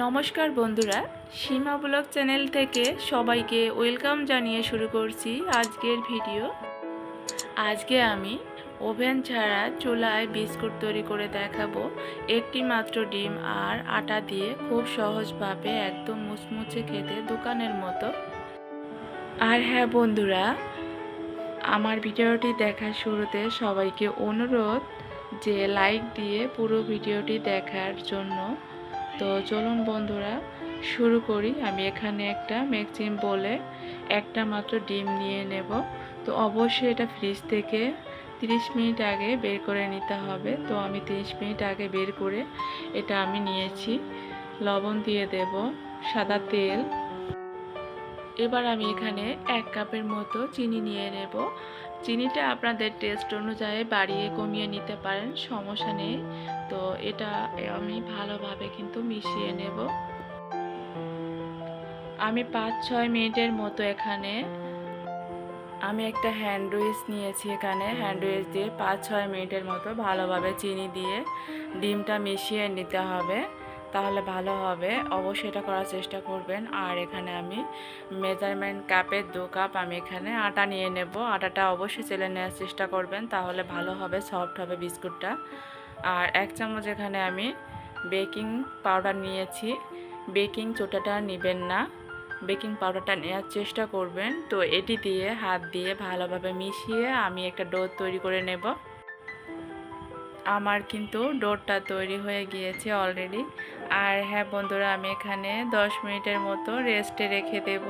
নমস্কার বন্ধুরা, সীমা blog channel থেকে সবাইকে ওয়েলকাম জানিয়ে শুরু করছি আজকের ভিডিও। আজকে আমি ওভেন ছাড়া চুলায় বিস্কুট তৈরি করে দেখাবো। একটি মাত্র ডিম আর আটা দিয়ে খুব সহজভাবে একদম মুচমুচে খেতে দোকানের মতো। আর হ্যাঁ বন্ধুরা, আমার ভিডিওটি দেখার শুরুতে সবাইকে অনুরোধ যে লাইক দিয়ে পুরো ভিডিওটি দেখার জন্য তো চলুন বন্ধুরা, শুরু করি। আমি এখানে একটা ম্যাক্সিম বলে একটা মাত্র ডিম নিয়ে নেব। তো অবশ্যই এটা ফ্রিজ থেকে 30 মিনিট আগে বের করে নিতে হবে। তো আমি 30 মিনিট আগে বের করে এটা আমি নিয়েছি। লবণ দিয়ে দেব, সাদা তেল। এবার আমি এখানে এক কাপের মতো চিনি নিয়ে নেব। চিনিটা আপনাদের টেস্ট অনুযায়ী বাড়িয়ে কমিয়ে নিতে পারেন, সমস্যা নেই। তো এটা আমি ভালোভাবে কিন্তু মিশিয়ে নেব। আমি পাঁচ ছয় মিনিটের মতো এখানে আমি একটা হ্যান্ডউইচ নিয়েছি এখানে। হ্যান্ডউইচ দিয়ে পাঁচ ছয় মিনিটের মতো ভালোভাবে চিনি দিয়ে ডিমটা মিশিয়ে নিতে হবে। তাহলে ভালো হবে। অবশ্যই এটা করার চেষ্টা করবেন। আর এখানে আমি মেজারমেন্ট কাপের দু কাপ আমি এখানে আটা নিয়ে নেব। আটাটা অবশ্যই চেলে নেওয়ার চেষ্টা করবেন। তাহলে ভালো হবে সফট হবে বিস্কুটটা। আর এক চামচ এখানে আমি বেকিং পাউডার নিয়েছি। বেকিং চোটাটা নেবেন না। বেকিং পাউডারটা নেওয়ার চেষ্টা করবেন। তো এটি দিয়ে হাত দিয়ে ভালোভাবে মিশিয়ে আমি একটা ডো তৈরি করে নেব। আমার কিন্তু ডোরটা তৈরি হয়ে গিয়েছে অলরেডি আর হ্যাঁ বন্ধুরা, আমি এখানে 10 মিনিটের মতো রেস্টে রেখে দেব।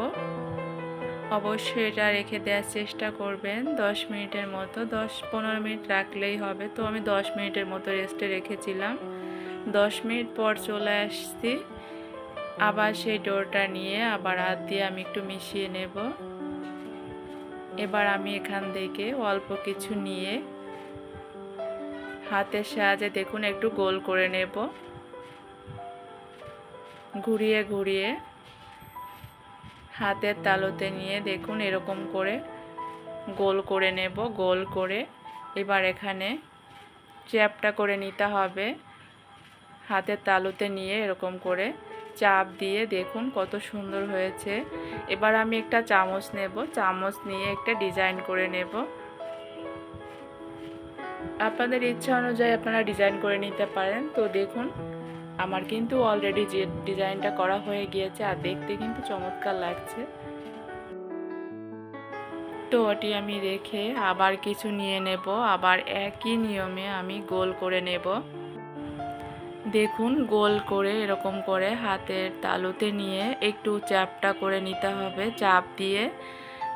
অবশ্যই এটা রেখে দেওয়ার চেষ্টা করবেন। 10 মিনিটের মতো 10 পনেরো মিনিট রাখলেই হবে। তো আমি 10 মিনিটের মতো রেস্টে রেখেছিলাম। 10 মিনিট পর চলে আসছি। আবার সেই ডোরটা নিয়ে আবার হাত দিয়ে আমি একটু মিশিয়ে নেব। এবার আমি এখান থেকে অল্প কিছু নিয়ে হাতের সাহায্যে দেখুন একটু গোল করে নেব। ঘুরিয়ে ঘুরিয়ে হাতের তালুতে নিয়ে দেখুন এরকম করে গোল করে নেব, গোল করে। এবার এখানে চ্যাপটা করে নিতে হবে। হাতের তালুতে নিয়ে এরকম করে চাপ দিয়ে দেখুন কত সুন্দর হয়েছে। এবার আমি একটা চামচ নেব, চামচ নিয়ে একটা ডিজাইন করে নেব। আপনাদের ইচ্ছা অনুযায়ী আপনারা ডিজাইন করে নিতে পারেন। তো দেখুন আমার কিন্তু অলরেডি যে ডিজাইনটা করা হয়ে গিয়েছে আর দেখতে কিন্তু চমৎকার লাগছে। তো ওটি আমি রেখে আবার কিছু নিয়ে নেব, আবার একই নিয়মে আমি গোল করে নেব। দেখুন, গোল করে এরকম করে হাতের তালুতে নিয়ে একটু চ্যাপটা করে নিতে হবে। চাপ দিয়ে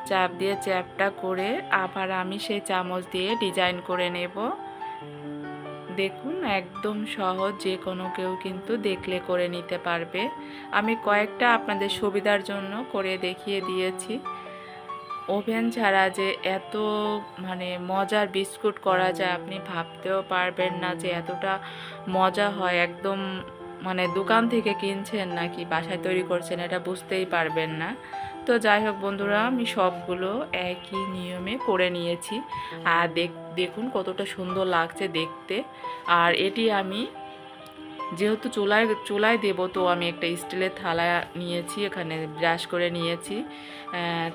চাপ দিয়ে চ্যাপটা করে আবার আমি সেই চামচ দিয়ে ডিজাইন করে নেব। দেখুন, একদম সহজ, যে কোনো কেউ কিন্তু দেখলে করে নিতে পারবে। আমি কয়েকটা আপনাদের সুবিধার জন্য করে দেখিয়ে দিয়েছি। ওভেন ছাড়া যে এত মানে মজার বিস্কুট করা যায়, আপনি ভাবতেও পারবেন না যে এতটা মজা হয়। একদম মানে দোকান থেকে কিনছেন নাকি, বাসায় তৈরি করছেন, এটা বুঝতেই পারবেন না। তো যাই হোক বন্ধুরা, আমি সবগুলো একই নিয়মে করে নিয়েছি। আর দেখ, দেখুন কতটা সুন্দর লাগছে দেখতে। আর এটি আমি যেহেতু চুলায় চুলায় দেবো, তো আমি একটা স্টিলের থালা নিয়েছি, এখানে ব্রাশ করে নিয়েছি।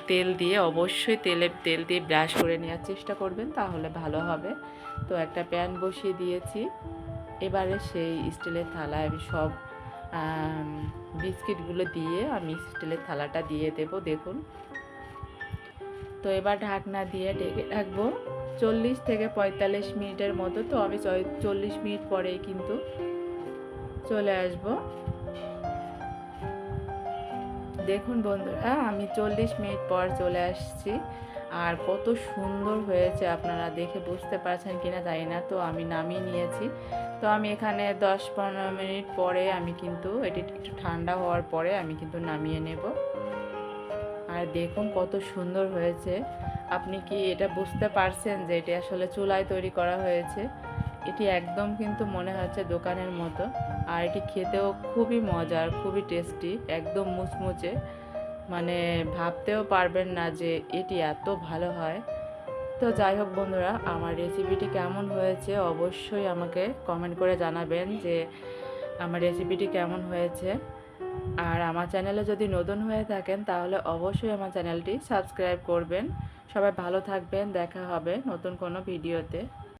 তেল দিয়ে অবশ্যই তেলে, তেল দিয়ে ব্রাশ করে নেওয়ার চেষ্টা করবেন, তাহলে ভালো হবে। তো একটা প্যান বসিয়ে দিয়েছি। এবারে সেই স্টিলের থালায় আমি সব বিস্কিটগুলো দিয়ে আমি স্টিলের থালাটা দিয়ে দেব, দেখুন। তো এবার ঢাকনা দিয়ে ঢেকে রাখব। চল্লিশ থেকে পঁয়তাল্লিশ মিনিটের মতো, তো আমি চল্লিশ মিনিট পরেই কিন্তু চলে আসব। দেখুন বন্ধুরা, আমি চল্লিশ মিনিট পর চলে আসছি। আর কত সুন্দর হয়েছে আপনারা দেখে বুঝতে পারছেন কিনা জানি না, তো আমি নামিয়ে নিয়েছি। তো আমি এখানে দশ পনেরো মিনিট পরে আমি কিন্তু এটি একটু ঠান্ডা হওয়ার পরে আমি কিন্তু নামিয়ে নেব। আর দেখুন কত সুন্দর হয়েছে। আপনি কি এটা বুঝতে পারছেন যে এটি আসলে চুলায় তৈরি করা হয়েছে? এটি একদম কিন্তু মনে হচ্ছে দোকানের মতো। আর এটি খেতেও খুবই মজার, খুবই টেস্টি, একদম মুচমুচে। মানে ভাবতেও পারবেন না যে এটি এত ভালো হয়। তো যাই হোক বন্ধুরা, আমার রেসিপিটি কেমন হয়েছে অবশ্যই আমাকে কমেন্ট করে জানাবেন যে আমার রেসিপিটি কেমন হয়েছে। আর আমার চ্যানেলে যদি নতুন হয়ে থাকেন তাহলে অবশ্যই আমার চ্যানেলটি সাবস্ক্রাইব করবেন। সবাই ভালো থাকবেন, দেখা হবে নতুন কোনো ভিডিওতে